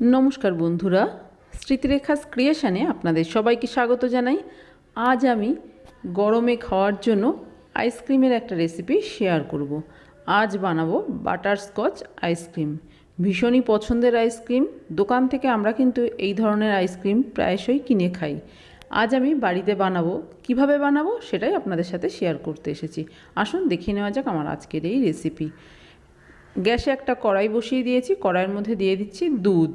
নমস্কার বন্ধুরা, স্মৃতিরেখাস ক্রিয়েশানে আপনাদের সবাইকে স্বাগত জানাই। আজ আমি গরমে খাওয়ার জন্য আইসক্রিমের একটা রেসিপি শেয়ার করব। আজ বানাবো বাটার স্কচ আইসক্রিম। ভীষণই পছন্দের আইসক্রিম। দোকান থেকে আমরা কিন্তু এই ধরনের আইসক্রিম প্রায়শই কিনে খাই। আজ আমি বাড়িতে বানাবো। কীভাবে বানাবো সেটাই আপনাদের সাথে শেয়ার করতে এসেছি। আসুন দেখিয়ে নেওয়া যাক আমার আজকের এই রেসিপি। গ্যাসে একটা কড়াই বসিয়ে দিয়েছি, কড়াইয়ের মধ্যে দিয়ে দিচ্ছি দুধ।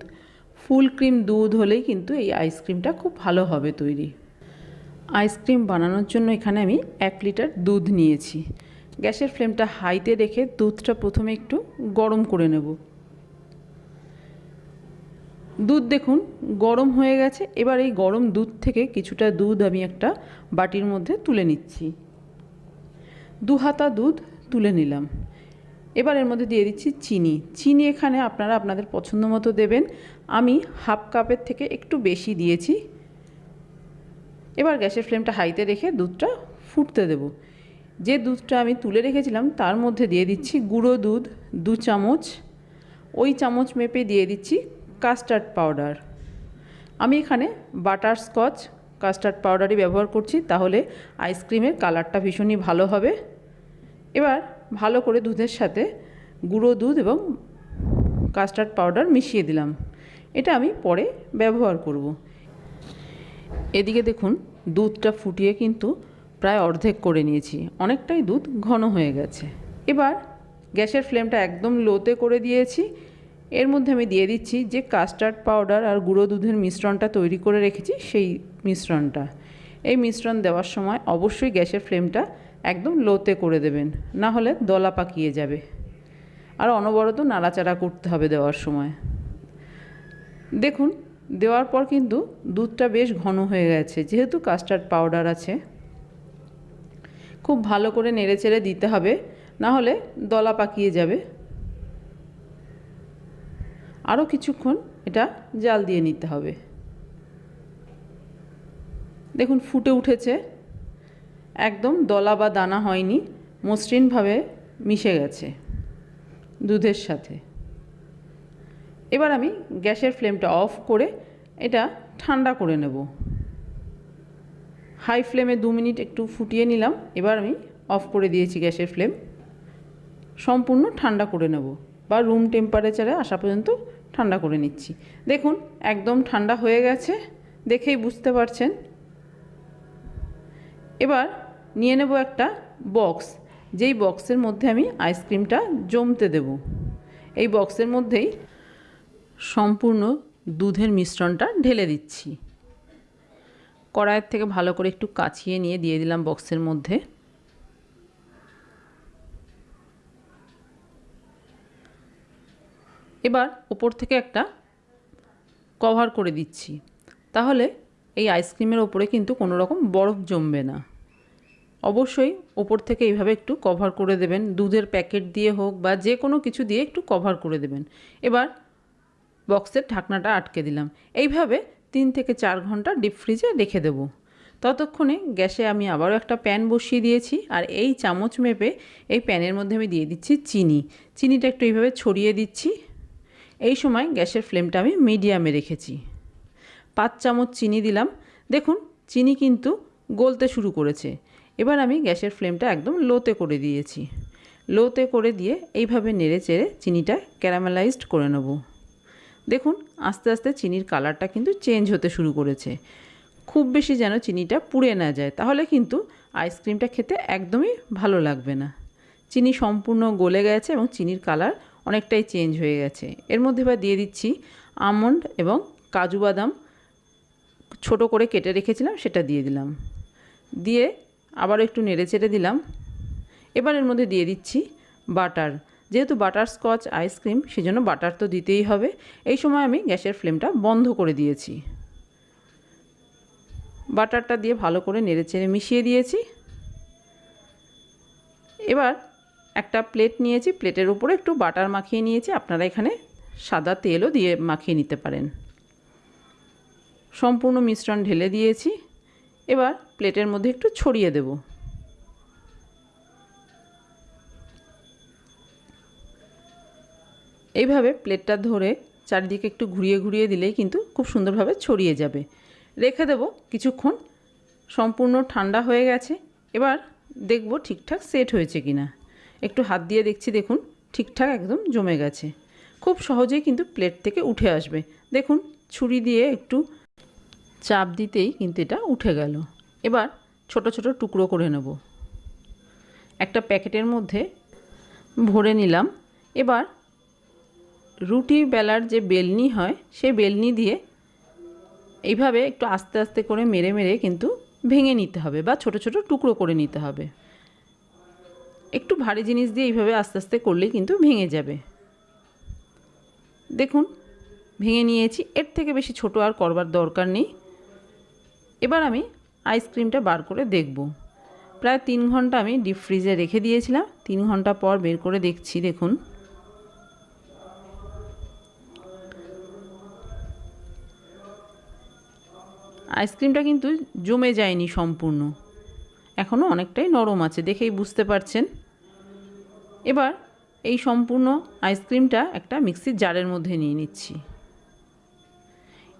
ফুল ক্রিম দুধ হলেই কিন্তু এই আইসক্রিমটা খুব ভালো হবে তৈরি। আইসক্রিম বানানোর জন্য এখানে আমি এক লিটার দুধ নিয়েছি। গ্যাসের ফ্লেমটা হাইতে রেখে দুধটা প্রথমে একটু গরম করে নেব। দুধ দেখুন, গরম হয়ে গেছে। এবার এই গরম দুধ থেকে কিছুটা দুধ আমি একটা বাটির মধ্যে তুলে নিচ্ছি। দু হাতা দুধ তুলে নিলাম। এবার এর মধ্যে দিয়ে দিচ্ছি চিনি। চিনি এখানে আপনারা আপনাদের পছন্দ মতো দেবেন। আমি হাফ কাপের থেকে একটু বেশি দিয়েছি। এবার গ্যাসের ফ্লেমটা হাইতে রেখে দুধটা ফুটতে দেব। যে দুধটা আমি তুলে রেখেছিলাম, তার মধ্যে দিয়ে দিচ্ছি গুঁড়ো দুধ, দু চামচ। ওই চামচ মেপে দিয়ে দিচ্ছি কাস্টার্ড পাউডার। আমি এখানে বাটার স্কচ, কাস্টার্ড পাউডারই ব্যবহার করছি, তাহলে আইসক্রিমের কালারটা ভীষণই ভালো হবে। এবার ভালো করে দুধের সাথে গুঁড়ো দুধ এবং কাস্টার্ড পাউডার মিশিয়ে দিলাম। এটা আমি পরে ব্যবহার করব। এদিকে দেখুন, দুধটা ফুটিয়ে কিন্তু প্রায় অর্ধেক করে নিয়েছি। অনেকটাই দুধ ঘন হয়ে গেছে। এবার গ্যাসের ফ্লেমটা একদম লোতে করে দিয়েছি। এর মধ্যে আমি দিয়ে দিচ্ছি যে কাস্টার্ড পাউডার আর গুঁড়ো দুধের মিশ্রণটা তৈরি করে রেখেছি, সেই মিশ্রণটা। এই মিশ্রণ দেওয়ার সময় অবশ্যই গ্যাসের ফ্লেমটা একদম লোতে করে দেবেন, না হলে দলা পাকিয়ে যাবে। আর অনবরত নাড়াচাড়া করতে হবে দেওয়ার সময়। দেখুন, দেওয়ার পর কিন্তু দুধটা বেশ ঘন হয়ে গেছে, যেহেতু কাস্টার্ড পাউডার আছে। খুব ভালো করে নেড়েচেড়ে দিতে হবে, না হলে দলা পাকিয়ে যাবে। আরও কিছুক্ষণ এটা জাল দিয়ে নিতে হবে। দেখুন, ফুটে উঠেছে। একদম দলা বা দানা হয়নি, মসৃণভাবে মিশে গেছে দুধের সাথে। এবার আমি গ্যাসের ফ্লেমটা অফ করে এটা ঠান্ডা করে নেব। হাই ফ্লেমে দু মিনিট একটু ফুটিয়ে নিলাম, এবার আমি অফ করে দিয়েছি গ্যাসের ফ্লেম। সম্পূর্ণ ঠান্ডা করে নেব বা রুম টেম্পারেচারে আসা পর্যন্ত ঠান্ডা করে নিচ্ছি। দেখুন, একদম ঠান্ডা হয়ে গেছে, দেখেই বুঝতে পারছেন। এবার নিয়ে নেব একটা বক্স। যেই বক্সের মধ্যে আমি আইসক্রিমটা জমতে দেব। এই বক্সের মধ্যেই সম্পূর্ণ দুধের মিশ্রণটা ঢেলে দিচ্ছি। কড়াইয়ের থেকে ভালো করে একটু কাছিয়ে নিয়ে দিয়ে দিলাম বক্সের মধ্যে। এবার ওপর থেকে একটা কভার করে দিচ্ছি। তাহলে এই আইসক্রিমের ওপরে কিন্তু কোনো রকম বরফ জমবে না। অবশ্যই ওপর থেকে এইভাবে একটু কভার করে দেবেন। দুধের প্যাকেট দিয়ে হোক বা যে কোনো কিছু দিয়ে একটু কভার করে দেবেন। এবার বক্সের ঢাকনাটা আটকে দিলাম। এইভাবে তিন থেকে চার ঘণ্টা ডিপ ফ্রিজে রেখে দেব। ততক্ষণে গ্যাসে আমি আবারও একটা প্যান বসিয়ে দিয়েছি আর এই চামচ মেপে এই প্যানের মধ্যে আমি দিয়ে দিচ্ছি চিনি। চিনিটা একটু এইভাবে ছড়িয়ে দিচ্ছি। এই সময় গ্যাসের ফ্লেমটা আমি মিডিয়ামে রেখেছি। পাঁচ চামচ চিনি দিলাম। দেখুন, চিনি কিন্তু গলতে শুরু করেছে। এবার আমি গ্যাসের ফ্লেমটা একদম লোতে করে দিয়েছি। লোতে করে দিয়ে এইভাবে নেড়ে চেড়ে চিনিটা ক্যারামেলাইজড করে নেব। দেখুন, আস্তে আস্তে চিনির কালারটা কিন্তু চেঞ্জ হতে শুরু করেছে। খুব বেশি যেন চিনিটা পুড়ে না যায়, তাহলে কিন্তু আইসক্রিমটা খেতে একদমই ভালো লাগবে না। চিনি সম্পূর্ণ গলে গেছে এবং চিনির কালার অনেকটাই চেঞ্জ হয়ে গেছে। এর মধ্যে এবার দিয়ে দিচ্ছি আমন্ড এবং কাজু বাদাম। ছোটো করে কেটে রেখেছিলাম, সেটা দিয়ে দিলাম। দিয়ে আবার একটু নেড়ে চেড়ে দিলাম। এবার এর মধ্যে দিয়ে দিচ্ছি বাটার। যেহেতু বাটার স্কচ আইসক্রিম সেজন্য বাটার তো দিতেই হবে। এই সময় আমি গ্যাসের ফ্লেমটা বন্ধ করে দিয়েছি। বাটারটা দিয়ে ভালো করে নেড়ে চেড়ে মিশিয়ে দিয়েছি। এবার একটা প্লেট নিয়েছি। প্লেটের উপরে একটু বাটার মাখিয়ে নিয়েছি। আপনারা এখানে সাদা তেলও দিয়ে মাখিয়ে নিতে পারেন। সম্পূর্ণ মিশ্রণ ঢেলে দিয়েছি। এবার প্লেটের মধ্যে একটু ছড়িয়ে দেব। এইভাবে প্লেটটা ধরে চারিদিকে একটু ঘুরিয়ে ঘুরিয়ে দিলেই কিন্তু খুব সুন্দরভাবে ছড়িয়ে যাবে। রেখে দেবো কিছুক্ষণ। সম্পূর্ণ ঠান্ডা হয়ে গেছে। এবার দেখব ঠিকঠাক সেট হয়েছে কিনা। একটু হাত দিয়ে দেখছি, দেখুন, ঠিকঠাক একদম জমে গেছে। খুব সহজেই কিন্তু প্লেট থেকে উঠে আসবে। দেখুন, ছুরি দিয়ে একটু চাপ দিতেই কিন্তু এটা উঠে গেল। এবার ছোট ছোট টুকরো করে নেব। একটা প্যাকেটের মধ্যে ভরে নিলাম। এবার রুটি বেলার যে বেলনি হয় সেই বেলনি দিয়ে এইভাবে একটু আস্তে আস্তে করে মেরে মেরে কিন্তু ভেঙে নিতে হবে বা ছোট ছোট টুকরো করে নিতে হবে। একটু ভারী জিনিস দিয়ে এইভাবে আস্তে আস্তে করলেই কিন্তু ভেঙে যাবে। দেখুন, ভেঙে নিয়েছি। এর থেকে বেশি ছোট আর করবার দরকার নেই। এবার আমি আইসক্রিমটা বার করে দেখব। প্রায় তিন ঘণ্টা আমি ডিপ ফ্রিজে রেখে দিয়েছিলাম। তিন ঘণ্টা পর বের করে দেখছি, দেখুন। আইসক্রিমটা কিন্তু জমে যায়নি সম্পূর্ণ। এখনও অনেকটাই নরম আছে, দেখেই বুঝতে পারছেন। এবার এই সম্পূর্ণ আইসক্রিমটা একটা মিক্সির জারের মধ্যে নিয়ে নিচ্ছি।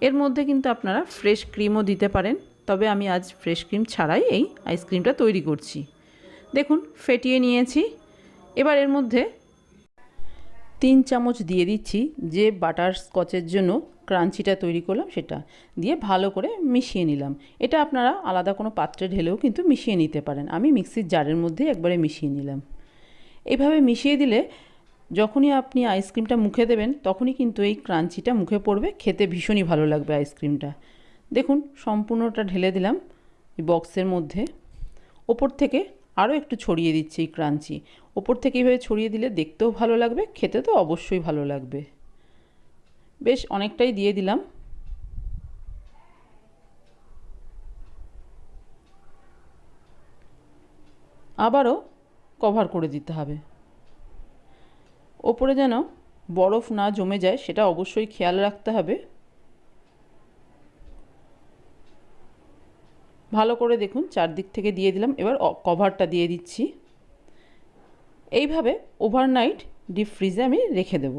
এর মধ্যে কিন্তু আপনারা ফ্রেশ ক্রিমও দিতে পারেন। তবে আমি আজ ফ্রেশ ক্রিম ছাড়াই এই আইসক্রিমটা তৈরি করছি। দেখুন, ফেটিয়ে নিয়েছি। এবার এর মধ্যে তিন চামচ দিয়ে দিচ্ছি যে বাটার স্কচের জন্য ক্রাঞ্চিটা তৈরি করলাম সেটা দিয়ে ভালো করে মিশিয়ে নিলাম। এটা আপনারা আলাদা কোনো পাত্রে ঢেলেও কিন্তু মিশিয়ে নিতে পারেন। আমি মিক্সির জারের মধ্যে একবারে মিশিয়ে নিলাম। এভাবে মিশিয়ে দিলে যখনই আপনি আইসক্রিমটা মুখে দেবেন, তখনই কিন্তু এই ক্রাঞ্চিটা মুখে পড়বে। খেতে ভীষণই ভালো লাগবে আইসক্রিমটা দেখুন, সম্পূর্ণটা ঢেলে দিলাম এই বক্সের মধ্যে। ওপর থেকে আরও একটু ছড়িয়ে দিচ্ছি এই ক্রাঞ্চি। ওপর থেকে এইভাবে ছড়িয়ে দিলে দেখতেও ভালো লাগবে, খেতে তো অবশ্যই ভালো লাগবে। বেশ, অনেকটাই দিয়ে দিলাম। আবারও কভার করে দিতে হবে। ওপরে যেন বরফ না জমে যায়, সেটা অবশ্যই খেয়াল রাখতে হবে। ভালো করে দেখুন, চারদিক থেকে দিয়ে দিলাম। এবার কভারটা দিয়ে দিচ্ছি। এইভাবে ওভারনাইট ডিপ ফ্রিজে আমি রেখে দেব।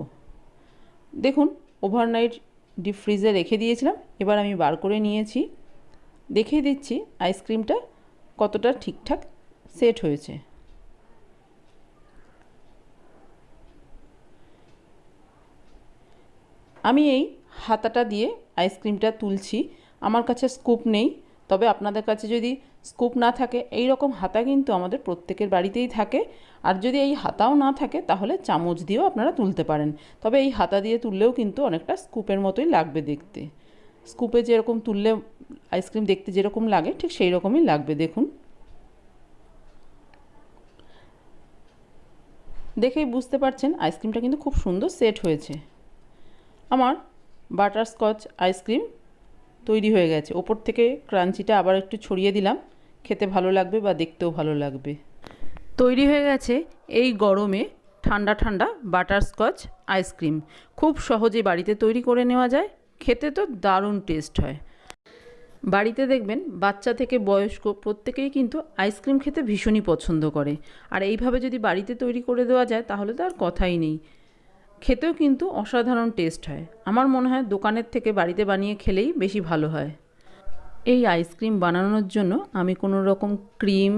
দেখুন ওভারনাইট ডিপ ফ্রিজে রেখে দিয়েছিলাম। এবার আমি বার করে নিয়েছি। দেখিয়ে দিচ্ছি আইসক্রিমটা কতটা ঠিকঠাক সেট হয়েছে। আমি এই হাতাটা দিয়ে আইসক্রিমটা তুলছি। আমার কাছে স্কুপ নেই। তবে আপনাদের কাছে যদি স্কুপ না থাকে, এই রকম হাতা কিন্তু আমাদের প্রত্যেকের বাড়িতেই থাকে। আর যদি এই হাতাও না থাকে, তাহলে চামচ দিয়েও আপনারা তুলতে পারেন। তবে এই হাতা দিয়ে তুললেও কিন্তু অনেকটা স্কুপের মতোই লাগবে দেখতে। স্কুপে যেরকম তুললে আইসক্রিম দেখতে যেরকম লাগে, ঠিক সেই রকমই লাগবে, দেখুন। দেখেই বুঝতে পারছেন আইসক্রিমটা কিন্তু খুব সুন্দর সেট হয়েছে। আমার বাটারস্কচ আইসক্রিম তৈরি হয়ে গেছে। ওপর থেকে ক্রাঞ্চিটা আবার একটু ছড়িয়ে দিলাম। খেতে ভালো লাগবে বা দেখতেও ভালো লাগবে। তৈরি হয়ে গেছে এই গরমে ঠান্ডা ঠান্ডা বাটারস্কচ আইসক্রিম। খুব সহজে বাড়িতে তৈরি করে নেওয়া যায়। খেতে তো দারুণ টেস্ট হয়। বাড়িতে দেখবেন বাচ্চা থেকে বয়স্ক প্রত্যেকেই কিন্তু আইসক্রিম খেতে ভীষণই পছন্দ করে। আর এইভাবে যদি বাড়িতে তৈরি করে দেওয়া যায় তাহলে তো আর কথাই নেই। খেতেও কিন্তু অসাধারণ টেস্ট হয়। আমার মনে হয় দোকানের থেকে বাড়িতে বানিয়ে খেলেই বেশি ভালো হয়। এই আইসক্রিম বানানোর জন্য আমি কোনো রকম ক্রিম,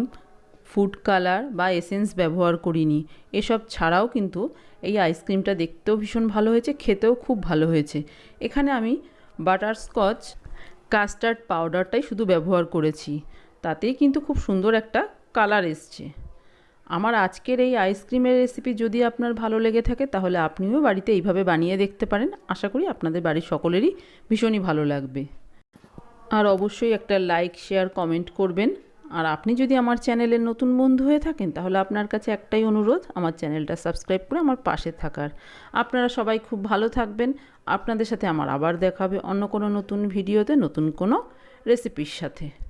ফুড কালার বা এসেন্স ব্যবহার করিনি। এসব ছাড়াও কিন্তু এই আইসক্রিমটা দেখতেও ভীষণ ভালো হয়েছে, খেতেও খুব ভালো হয়েছে। এখানে আমি বাটারস্কচ, কাস্টার্ড পাউডারটাই শুধু ব্যবহার করেছি। তাতেই কিন্তু খুব সুন্দর একটা কালার এসছে। আমার আজকের এই আইসক্রিমের রেসিপি যদি আপনার ভালো লেগে থাকে, তাহলে আপনিও বাড়িতে এইভাবে বানিয়ে দেখতে পারেন। আশা করি আপনাদের বাড়ির সকলেরই ভীষণই ভালো লাগবে। আর অবশ্যই একটা লাইক শেয়ার কমেন্ট করবেন। আর আপনি যদি আমার চ্যানেলের নতুন বন্ধু হয়ে থাকেন, তাহলে আপনার কাছে একটাই অনুরোধ, আমার চ্যানেলটা সাবস্ক্রাইব করে আমার পাশে থাকার। আপনারা সবাই খুব ভালো থাকবেন। আপনাদের সাথে আমার আবার দেখা হবে অন্য কোনো নতুন ভিডিওতে নতুন কোনো রেসিপির সাথে।